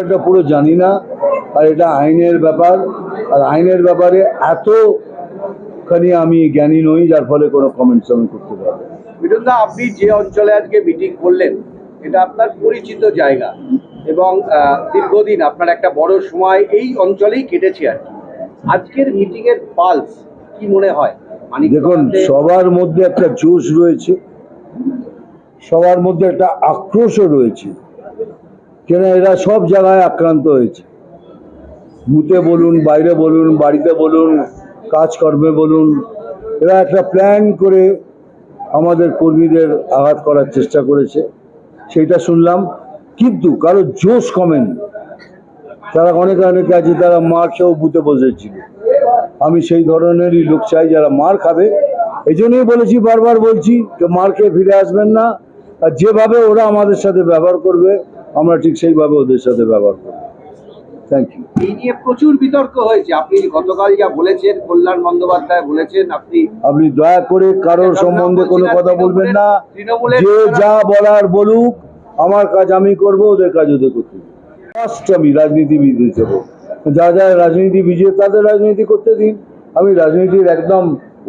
ব্যাপারটা পুরো জানি না আর এটা আইনের ব্যাপার আর আইনের ব্যাপারে এতখানি আমি জ্ঞানী নই যার ফলে কোনো কমেন্টস আমি করতে পারব। বিরুদ্ধা আপনি যে অঞ্চলে আজকে মিটিং করলেন এটা আপনার পরিচিত জায়গা এবং দীর্ঘদিন আপনার একটা বড় সময় এই অঞ্চলেই কেটেছে আর কি। আজকের মিটিং এর পালস কি মনে হয়? দেখুন সবার মধ্যে একটা জোশ রয়েছে সবার মধ্যে একটা আক্রোশও রয়েছে। কেন এরা সব জায়গায় আক্রান্ত হয়েছে? বুথে বলুন, বাইরে বলুন, বাড়িতে বলুন, কাজকর্মে বলুন, এরা একটা প্ল্যান করে আমাদের কর্মীদের আঘাত করার চেষ্টা করেছে, সেইটা শুনলাম। কিন্তু কারও জোশ কমেনি। তারা অনেক অনেকে আছে, তারা মার খেয়েও বুথে বসেছিল। আমি সেই ধরনেরই লোক চাই যারা মার খাবে। এই জন্যই বলেছি, বারবার বলছি যে মার খেয়ে ফিরে আসবেন না। আর যেভাবে ওরা আমাদের সাথে ব্যবহার করবে আমরা ঠিক সেইভাবে ওদের সাথে ব্যবহার করব। থ্যাংক ইউ এই নিয়ে প্রচুর বিতর্ক হয়েছে। আপনি গতকাল যা বলেছেন কল্যাণ বন্দ্যোপাধ্যায় বলেছেন আপনি আপনি দয়া করে কারোর সম্বন্ধে কোনো কথা বলবেন না। যে যা বলার বলুক আমার কাজ আমি করব ওদের কাজ ওদের করতে ফার্স্ট আমি রাজনীতিবিদ হিসেবে যা যা রাজনীতি বিজে তাদের রাজনীতি করতে দিন। আমি রাজনীতির একদম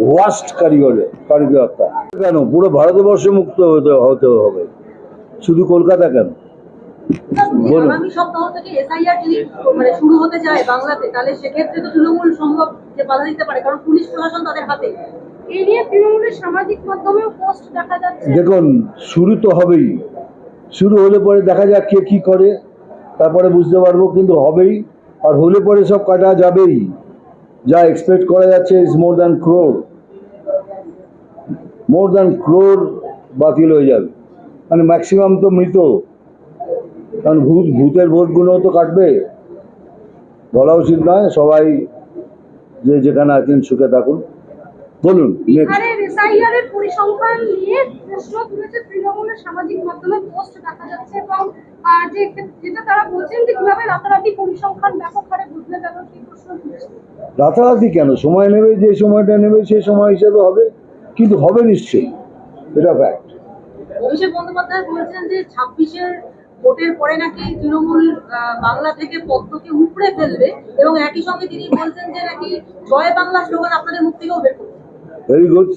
ওয়াস্ট কারিগরে কারিগরতা কেন? পুরো ভারতবর্ষে মুক্ত হতে হতে হবে। শুধু কলকাতা কেন? বলুন। আগামী সপ্তাহ থেকে এসআইআর যদি মানে শুরু হতে যায় বাংলাতে তাহলে সেক্ষেত্রে তো তৃণমূল সম্ভব যে বাধা দিতে পারে কারণ পুলিশ প্রশাসন তাদের হাতে। এই নিয়ে তৃণমূলের সামাজিক মাধ্যমেও পোস্ট দেখা যাচ্ছে। দেখুন শুরু তো হবেই। শুরু হলে পরে দেখা যাক কে কি করে তারপরে বুঝতে পারব কিন্তু হবেই। আর হলে পরে সব কাটা যাবেই। যা এক্সপেক্ট করা যাচ্ছে is more than crore more than crore বাতিল হয়ে যাবে। মানে ম্যাক্সিমাম তো মৃত। কারণ ভূত ভূতের ভোটগুলোও তো কাটবে। বলা উচিত নয় সবাই যে যেখানে আছেন সুখে থাকুন। বলুন নেক্সট বিহারের এসআইআর এর পরিসংখ্যান নিয়ে প্রশ্ন তুলেছে তৃণমূলের সামাজিক মাধ্যমে পোস্ট দেখা যাচ্ছে এবং যে যেটা তারা বলছেন যে কীভাবে রাতারাতি পরিসংখ্যান ব্যাপক হারে বদলে গেল সেই প্রশ্ন রাতারাতি কেন? সময় নেবে যে সময়টা নেবে সেই সময় হিসেবে হবে। কিন্তু হবে নিশ্চয়ই এটা ফ্যাক্ট অভিষেক বন্দ্যোপাধ্যায় বলছেন যে ছাব্বিশের ভোটের পরে নাকি তৃণমূল বাংলা থেকে পদ্মকে উপড়ে ফেলবে এবং একই সঙ্গে তিনি বলছেন যে নাকি জয় বাংলা স্লোগান আপনাদের মুখ থেকেও বের ভেরি গুড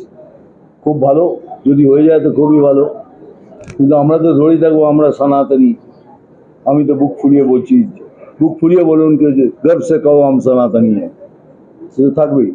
খুব ভালো। যদি হয়ে যায় তো খুবই ভালো। কিন্তু আমরা তো ধরেই থাকব, আমরা সনাতনী। আমি তো বুক ফুলিয়ে বলছি, বুক ফুলিয়ে বলুন কেউ যে গর্ব সে কাও সনাতনী। হ্যাঁ সে থাকবেই।